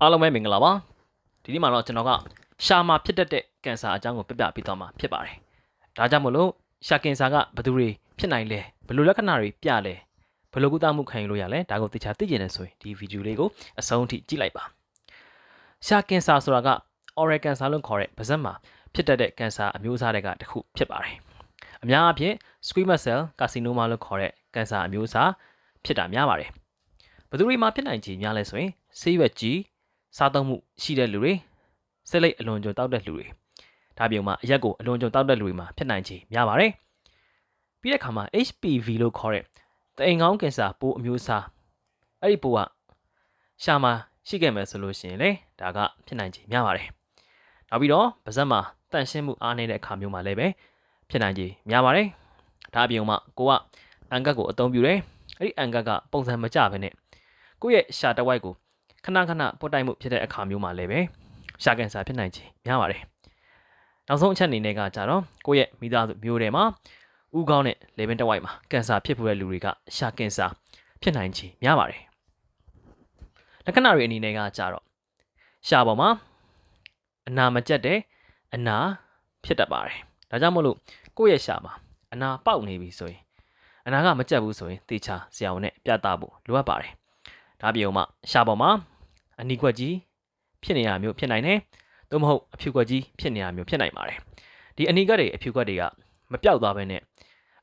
အားလုံးပဲမင်္ဂလာပါဒီနေ့မှာတော့ကျွန်တော်ကရှာမှာဖြစ်တတ်တဲ့ကင်ဆာအကြောင်းကိုပြပြပေးသွားမှာဖြစ်ပါတယ်ဒါကြောင့်မို့လို့ရှာကင်ဆာကဘယ်သူတွေဖြစ်နိုင်လဲဘယ်လိုလက္ခဏာတွေပြလဲဘယ်လိုကုသမှုခံယူလို့ရလဲဒါကိုသိချာသိကျင်နေဆိုရင်ဒီဗီဒီယိုလေးကိုအဆုံးထိကြည့်လိုက်ပါရှာကင်ဆာဆိုတာက oral cancer လို့ခေါ်တဲ့ပါးစပ်မှာဖြစ်တတ်တဲ့ကင်ဆာအမျိုးအစားတွေကတစ်ခုဖြစ်ပါတယ်အများအားဖြင့် squamous cell carcinoma လို့ခေါ်တဲ့ကင်ဆာအမျိုးအစားဖြစ်တာများပါတယ်ဘယ်သူတွေမှာဖြစ်နိုင်ခြေများလဲဆိုရင်ဆေးရွက်ကြီး စားသုံးမှုရှိတဲ့လူတွေဆက်လက်အလွန်ကြုံတောက်တဲ့လူတွေဒါပြုံမှာအရက်ကိုအလွန်ကြုံတောက်တဲ့လူတွေမှာဖြစ်နိုင်ခြေများပါတယ်ပြီးတဲ့အခါမှာ HPV လို့ခေါ်တဲ့တအိမ်ကောင်းကင်ဆာပိုးအမျိုးအစားအဲ့ဒီပိုးကရှာမှာရှိခဲ့မယ်ဆိုလို့ရှိရင်လေဒါကဖြစ်နိုင်ခြေများပါတယ်နောက်ပြီးတော့ပါးစပ်မှာတန့်ရှင်းမှုအားနည်းတဲ့အခါမျိုးမှာလည်းပဲဖြစ်နိုင်ခြေများပါတယ်ဒါအပြင်မှာကိုကအန်ကတ်ကိုအသုံးပြုတယ်အဲ့ဒီအန်ကတ်ကပုံစံမကျဘဲနဲ့ကိုယ့်ရဲ့ရှာတစ်ဝိုက်ကို ခဏခဏပုတ်တိုက်မှုဖြစ်တဲ့အခါမျိုးမှာလည်းပဲရှာကင်ဆာဖြစ်နိုင်ခြေများပါတယ်။နောက်ဆုံးအချက်အနေနဲ့ကကြတော့ကိုယ့်ရဲ့မိသားစုမျိုးတွေမှာဥကောင်းတဲ့လေပင်တစ်ဝိုက်မှာကင်ဆာဖြစ်ဖို့တဲ့လူတွေကရှာကင်ဆာဖြစ်နိုင်ခြေများပါတယ်။လက္ခဏာတွေအနေနဲ့ကကြတော့ရှာပေါ်မှာအနာမကျက်တဲ့အနာဖြစ်တတ်ပါတယ်။ဒါကြောင့်မို့လို့ကိုယ့်ရဲ့ရှာမှာအနာပေါက်နေပြီဆိုရင်အနာကမကျက်ဘူးဆိုရင်တေချာဆရာဝန်နဲ့ပြသဖို့လိုအပ်ပါတယ်။ဒါပြုံမှရှာပေါ်မှာ အနီကွက်ကြီးဖြစ်နေတာမျိုးဖြစ်နိုင်တယ်။သို့မဟုတ်အဖြူကွက်ကြီးဖြစ်နေတာမျိုးဖြစ်နိုင်ပါတယ်။ဒီအနီကွက်တွေအဖြူကွက်တွေကမပြောက်သွားဘဲနဲ့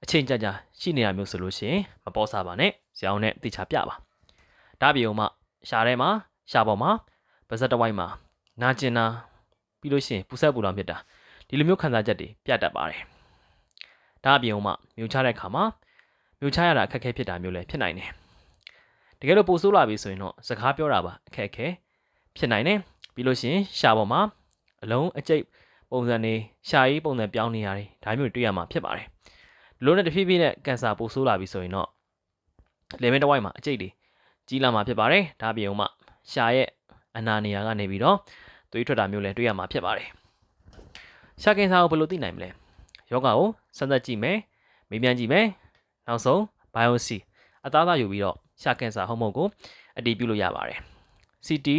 အချိန်ကြာကြာရှိနေတာမျိုးဆိုလို့ရှိရင်မပေါ်စားပါနဲ့။ဇောင်းနဲ့တိချပြပါ။ဒါပြုံမှရှာထဲမှာရှာပေါ်မှာပါဇက်တစ်ဝိုက်မှာနာကျင်တာပြီးလို့ရှိရင်ပူဆက်ပူလောင်ဖြစ်တာဒီလိုမျိုးခံစားချက်တွေပြတတ်ပါတယ်။ဒါအပြင်မှမြူချတဲ့အခါမှာမြူချရတာအခက်အခဲဖြစ်တာမျိုးလည်းဖြစ်နိုင်တယ်။ တကယ်လို့ပိုဆိုးလာပြီဆိုရင်တော့စကားပြောတာပါအခက်အခဲဖြစ်နိုင်တယ်ပြီးလို့ရှိရင်ရှာပေါ်မှာအလုံးအကျိတ်ပုံစံတွေရှာရေးပုံစံပြောင်းနေရတယ်ဒါမျိုးတွေ့ရမှာဖြစ်ပါတယ်ဒီလိုနဲ့တဖြည်းဖြည်းနဲ့ကင်ဆာပိုဆိုးလာပြီဆိုရင်တော့လေမင်းတစ်ဝိုက်မှာအကျိတ်တွေကြီးလာမှာဖြစ်ပါတယ်ဒါပြင်ဦးမှရှာရဲ့အနာနေရာကနေပြီးတော့သွေးထွက်တာမျိုးလည်းတွေ့ရမှာဖြစ်ပါတယ်ရှာကင်ဆာကိုဘယ်လိုသိနိုင်မလဲယောဂကိုစမ်းသပ်ကြည့်မယ်မေးမြန်းကြည့်မယ်နောက်ဆုံး biopsy အသားသားယူပြီးတော့ ရှာကင်ဆာဟုတ်မဟုတ်ကိုအတည်ပြုလို့ရပါတယ် CT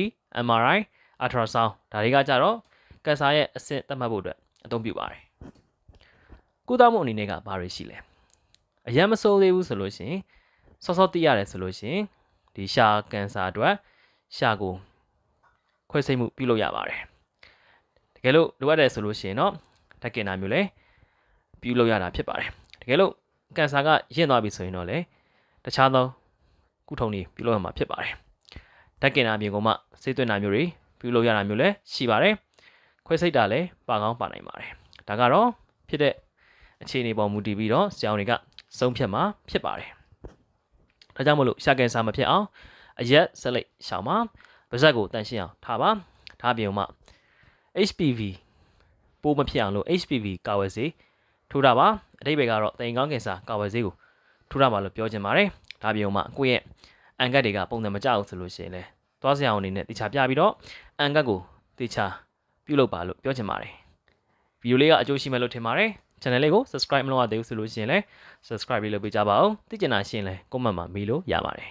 MRI ultrasound ဒါတွေကကြတော့ကင်ဆာရဲ့အဆင့်သတ်မှတ်ဖို့အတွက်အသုံးပြုပါတယ်ကုသမှုအနေနဲ့ကဘာတွေရှိလဲအရင်မဆိုးသေးဘူးဆိုလို့ရှိရင်စောစောသိရတယ်ဆိုလို့ရှိရင်ဒီရှာကင်ဆာအတွက်ရှာကိုခွဲစိတ်မှုပြုလုပ်ရပါတယ်တကယ်လို့လိုအပ်တယ်ဆိုလို့ရှိရင်တော့ဓာတ်ကင်တာမျိုးလည်းပြုလုပ်ရတာဖြစ်ပါတယ်တကယ်လို့ကင်ဆာကရင့်သွားပြီဆိုရင်တော့လေတခြားသော ကုထုံတွေပြုလုပ်ရမှာဖြစ်ပါတယ်ဓာတ်ကင်တာမျိုးကမှစိတ်သွင်းတာမျိုးတွေပြုလုပ်ရတာမျိုးလည်းရှိပါတယ်ခွဲစိတ်တာလည်းပါကောင်းပါနိုင်ပါတယ်ဒါကတော့ဖြစ်တဲ့အခြေအနေပေါ်မူတည်ပြီးတော့ဆရာဝန်တွေကဆုံးဖြတ်မှာဖြစ်ပါတယ်ဒါကြောင့်မလို့ရှာကင်ဆာမဖြစ်အောင်အရက်ဆက်လိုက်ရှောင်ပါပါဇက်ကိုတန်ရှင်းအောင်ထားပါဒါပြင်မှ HPV ပိုးမဖြစ်အောင်လို့ HPV ကာဝယ်ဆေးထိုးတာပါအတိတ်ဘယ်ကတော့တိမ်ကောင်းကင်ဆာကာဝယ်ဆေးကိုထိုးတာပါလို့ပြောချင်ပါတယ် ဒါပြင်မှကိုယ့်ရဲ့အန်ကတ်တွေကပုံစံမကျဘူးဆိုလို့ရှိရင်လည်းသွားစရာအနေနဲ့တေချာပြပြီးတော့အန်ကတ်ကိုတေချာပြုလုပ်ပါလို့ပြောချင်ပါတယ်ဗီဒီယိုလေးကအကျိုးရှိမယ်လို့ထင်ပါတယ် channel လေးကို subscribe မလုပ်ရသေးဘူးဆိုလို့ရှိရင်လည်း subscribe လေးလုပ်ပေးကြပါဦးသိချင်တာရှင်းလဲ comment မှာမေးလို့ရပါတယ်